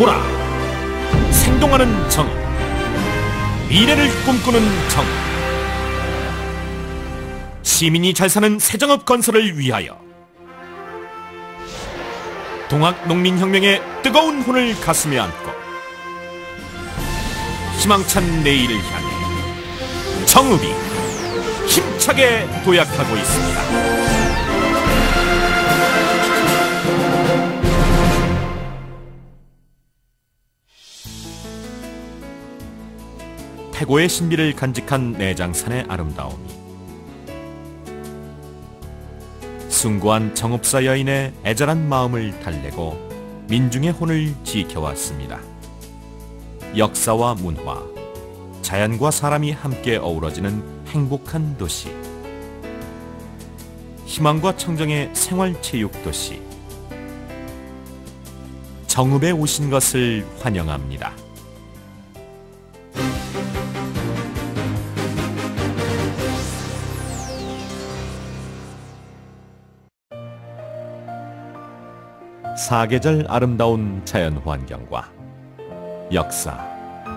보라. 생동하는 정읍 미래를 꿈꾸는 정읍 시민이 잘 사는 새정읍 건설을 위하여 동학 농민혁명의 뜨거운 혼을 가슴에 안고 희망찬 내일을 향해 정읍이 힘차게 도약하고 있습니다. 태고의 신비를 간직한 내장산의 아름다움이 숭고한 정읍사 여인의 애절한 마음을 달래고 민중의 혼을 지켜왔습니다. 역사와 문화, 자연과 사람이 함께 어우러지는 행복한 도시. 희망과 청정의 생활체육 도시. 정읍에 오신 것을 환영합니다. 사계절 아름다운 자연 환경과 역사,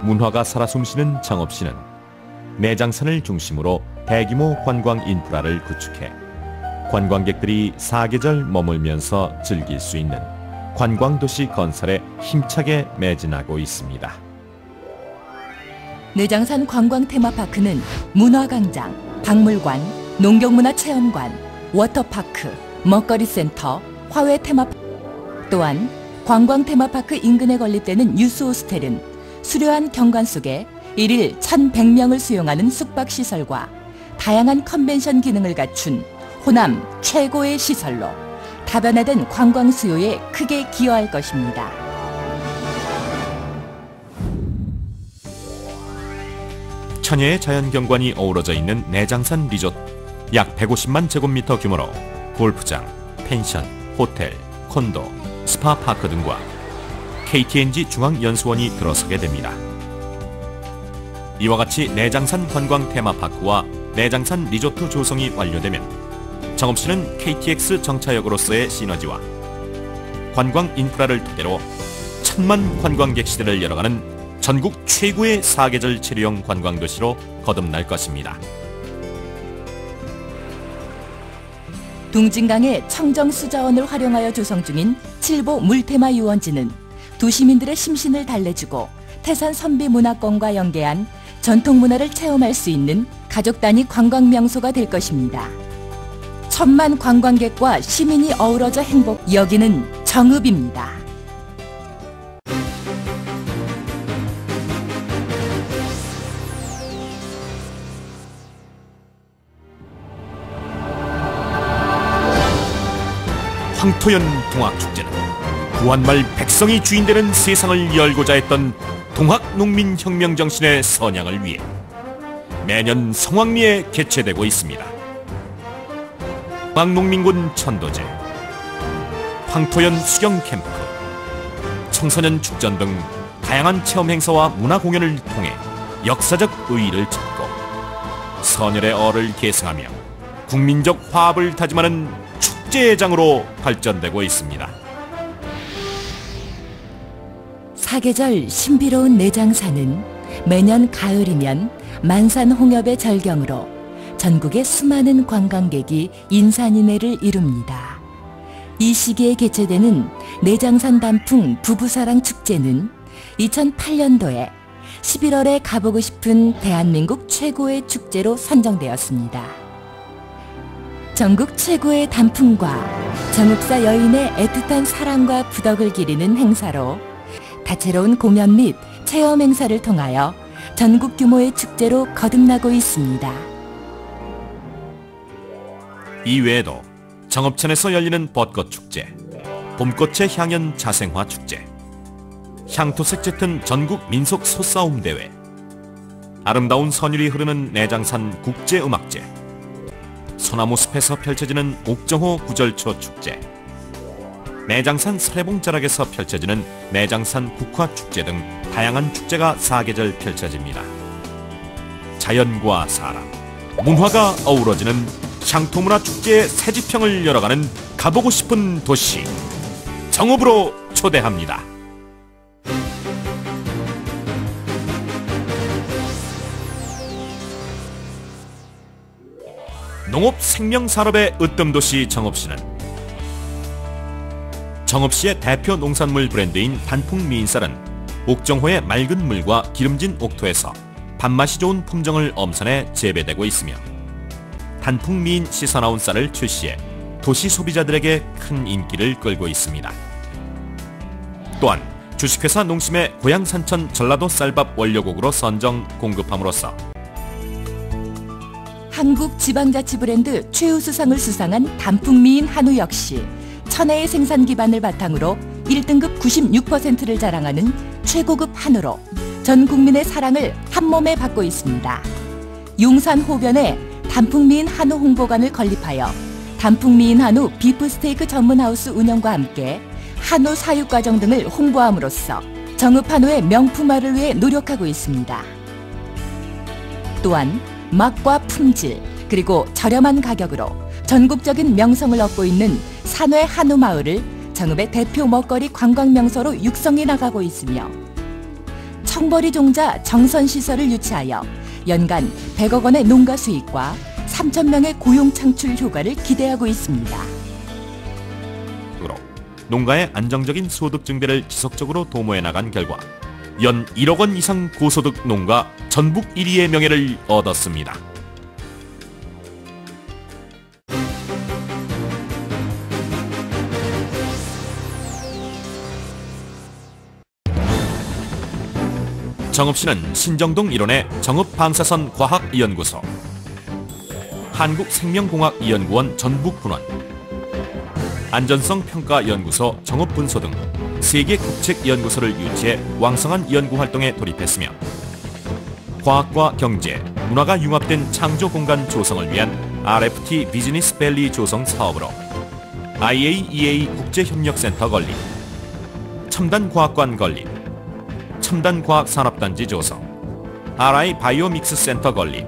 문화가 살아 숨쉬는 정읍시는 내장산을 중심으로 대규모 관광 인프라를 구축해 관광객들이 사계절 머물면서 즐길 수 있는 관광도시 건설에 힘차게 매진하고 있습니다. 내장산 관광 테마파크는 문화광장, 박물관, 농경문화체험관, 워터파크, 먹거리센터, 화훼 테마파크 또한 관광 테마파크 인근에 건립되는 유스 호스텔은 수려한 경관 속에 일일 1,100명을 수용하는 숙박시설과 다양한 컨벤션 기능을 갖춘 호남 최고의 시설로 다변화된 관광 수요에 크게 기여할 것입니다. 천혜의 자연 경관이 어우러져 있는 내장산 리조트 약 150만 제곱미터 규모로 골프장, 펜션, 호텔, 콘도, 스파 파크 등과 KTNG 중앙연수원이 들어서게 됩니다. 이와 같이 내장산 관광 테마파크와 내장산 리조트 조성이 완료되면 정읍시는 KTX 정차역으로서의 시너지와 관광 인프라를 토대로 천만 관광객 시대를 열어가는 전국 최고의 사계절 체류형 관광도시로 거듭날 것입니다. 둥진강의 청정 수자원을 활용하여 조성 중인 칠보 물테마 유원지는 도시민들의 심신을 달래주고 태산 선비 문화권과 연계한 전통 문화를 체험할 수 있는 가족 단위 관광 명소가 될 것입니다. 천만 관광객과 시민이 어우러져 행복 여기는 정읍입니다. 황토연 동학축제는 구한말 백성이 주인되는 세상을 열고자 했던 동학농민혁명 정신의 선양을 위해 매년 성황리에 개최되고 있습니다. 동학농민군 천도제, 황토연 수경 캠프, 청소년 축전 등 다양한 체험 행사와 문화 공연을 통해 역사적 의의를 찾고 선열의 어를 계승하며 국민적 화합을 다짐하는 축제장으로 발전되고 있습니다. 사계절 신비로운 내장산은 매년 가을이면 만산 홍엽의 절경으로 전국의 수많은 관광객이 인산인해를 이룹니다. 이 시기에 개최되는 내장산 단풍 부부사랑 축제는 2008년도에 11월에 가보고 싶은 대한민국 최고의 축제로 선정되었습니다. 전국 최고의 단풍과 정읍사 여인의 애틋한 사랑과 부덕을 기리는 행사로 다채로운 공연 및 체험 행사를 통하여 전국 규모의 축제로 거듭나고 있습니다. 이외에도 정읍천에서 열리는 벚꽃 축제, 봄꽃의 향연 자생화 축제, 향토색 짙은 전국 민속 소싸움 대회, 아름다운 선율이 흐르는 내장산 국제음악제, 소나무 숲에서 펼쳐지는 옥정호 구절초 축제, 내장산 설해봉 자락에서 펼쳐지는 내장산 국화 축제 등 다양한 축제가 사계절 펼쳐집니다. 자연과 사람, 문화가 어우러지는 향토문화 축제의 새 지평을 열어가는 가보고 싶은 도시 정읍으로 초대합니다. 농업 생명산업의 으뜸도시 정읍시는 정읍시의 대표 농산물 브랜드인 단풍미인쌀은 옥정호의 맑은 물과 기름진 옥토에서 밥맛이 좋은 품종을 엄선해 재배되고 있으며 단풍미인 씻어나온 쌀을 출시해 도시 소비자들에게 큰 인기를 끌고 있습니다. 또한 주식회사 농심의 고향 산천 전라도 쌀밥 원료곡으로 선정 공급함으로써 한국 지방자치 브랜드 최우수상을 수상한 단풍미인 한우 역시 천혜의 생산 기반을 바탕으로 1등급 96%를 자랑하는 최고급 한우로 전 국민의 사랑을 한 몸에 받고 있습니다. 용산 호변에 단풍미인 한우 홍보관을 건립하여 단풍미인 한우 비프스테이크 전문하우스 운영과 함께 한우 사육 과정 등을 홍보함으로써 정읍 한우의 명품화를 위해 노력하고 있습니다. 또한 맛과 품질 그리고 저렴한 가격으로 전국적인 명성을 얻고 있는 산회 한우 마을을 정읍의 대표 먹거리 관광 명소로 육성해 나가고 있으며 청벌이 종자 정선 시설을 유치하여 연간 100억 원의 농가 수익과 3천 명의 고용 창출 효과를 기대하고 있습니다. 농가의 안정적인 소득 증대를 지속적으로 도모해 나간 결과 연 1억 원 이상 고소득 농가 전북 1위의 명예를 얻었습니다. 정읍시는 신정동 일원의 정읍방사선 과학연구소, 한국생명공학연구원 전북분원, 안전성평가연구소 정읍분소 등 세계 국책연구소를 유치해 왕성한 연구활동에 돌입했으며 과학과 경제, 문화가 융합된 창조 공간 조성을 위한 RFT 비즈니스 밸리 조성 사업으로 IAEA 국제협력센터 건립, 첨단과학관 건립, 첨단과학산업단지 조성, RI 바이오믹스 센터 건립,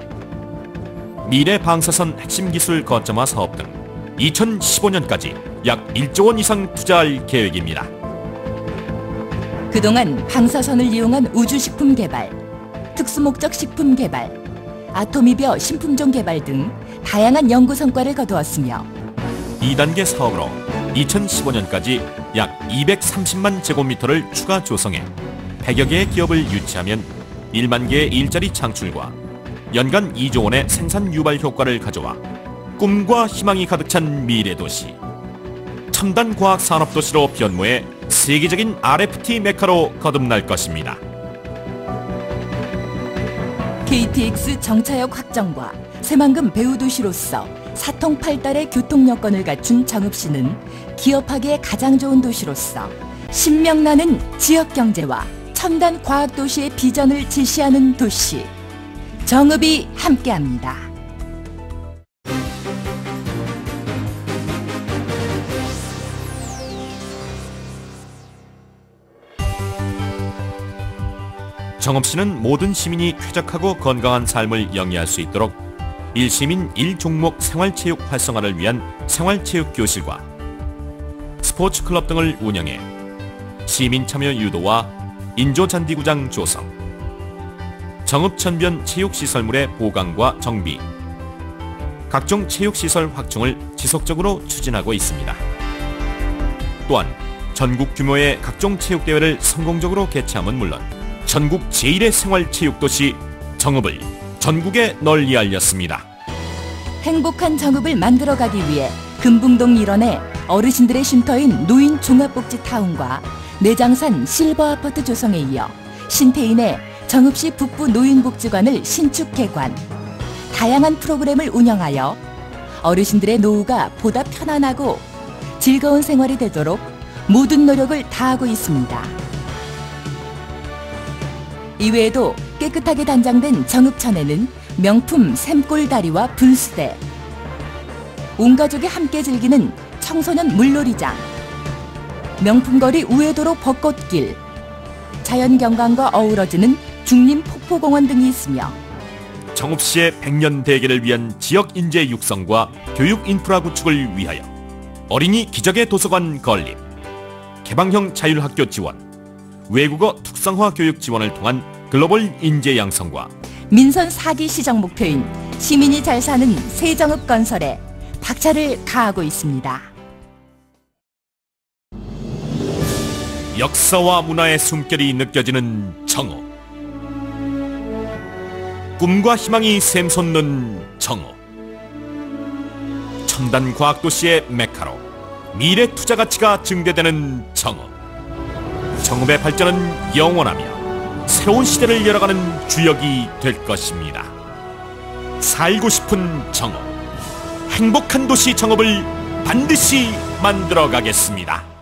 미래 방사선 핵심 기술 거점화 사업 등 2015년까지 약 1조 원 이상 투자할 계획입니다. 그동안 방사선을 이용한 우주식품 개발, 특수목적 식품 개발, 아토미벼 신품종 개발 등 다양한 연구 성과를 거두었으며 2단계 사업으로 2015년까지 약 230만 제곱미터를 추가 조성해 100여 개의 기업을 유치하면 1만 개의 일자리 창출과 연간 2조 원의 생산 유발 효과를 가져와 꿈과 희망이 가득 찬 미래 도시 첨단 과학 산업 도시로 변모해 세계적인 RFT 메카로 거듭날 것입니다. KTX 정차역 확정과 새만금 배후 도시로서 사통팔달의 교통 여건을 갖춘 정읍시는 기업하기에 가장 좋은 도시로서 신명나는 지역 경제와 첨단 과학 도시의 비전을 제시하는 도시 정읍이 함께합니다. 정읍시는 모든 시민이 쾌적하고 건강한 삶을 영위할 수 있도록 일시민 일종목 생활체육 활성화를 위한 생활체육 교실과 스포츠 클럽 등을 운영해 시민 참여 유도와 인조 잔디구장 조성, 정읍천변 체육시설물의 보강과 정비, 각종 체육시설 확충을 지속적으로 추진하고 있습니다. 또한 전국 규모의 각종 체육대회를 성공적으로 개최함은 물론 전국 제1의 생활체육도시 정읍을 전국에 널리 알렸습니다. 행복한 정읍을 만들어가기 위해 금붕동 일원의 어르신들의 쉼터인 노인 종합복지 타운과 내장산 실버 아파트 조성에 이어 신태인의 정읍시 북부 노인복지관을 신축 개관, 다양한 프로그램을 운영하여 어르신들의 노후가 보다 편안하고 즐거운 생활이 되도록 모든 노력을 다하고 있습니다. 이외에도 깨끗하게 단장된 정읍천에는 명품 샘골다리와 분수대, 온 가족이 함께 즐기는 청소년 물놀이장, 명품거리 우회도로 벚꽃길, 자연경관과 어우러지는 중림 폭포공원 등이 있으며 정읍시의 백년 대계를 위한 지역 인재 육성과 교육 인프라 구축을 위하여 어린이 기적의 도서관 건립, 개방형 자율학교 지원, 외국어 특성화 교육 지원을 통한 글로벌 인재 양성과 민선 4기 시정 목표인 시민이 잘 사는 세정읍 건설에 박차를 가하고 있습니다. 역사와 문화의 숨결이 느껴지는 정읍. 꿈과 희망이 샘솟는 정읍. 첨단 과학 도시의 메카로 미래 투자 가치가 증대되는 정읍. 정읍의 발전은 영원하며 새로운 시대를 열어가는 주역이 될 것입니다. 살고 싶은 정읍. 행복한 도시 정읍을 반드시 만들어 가겠습니다.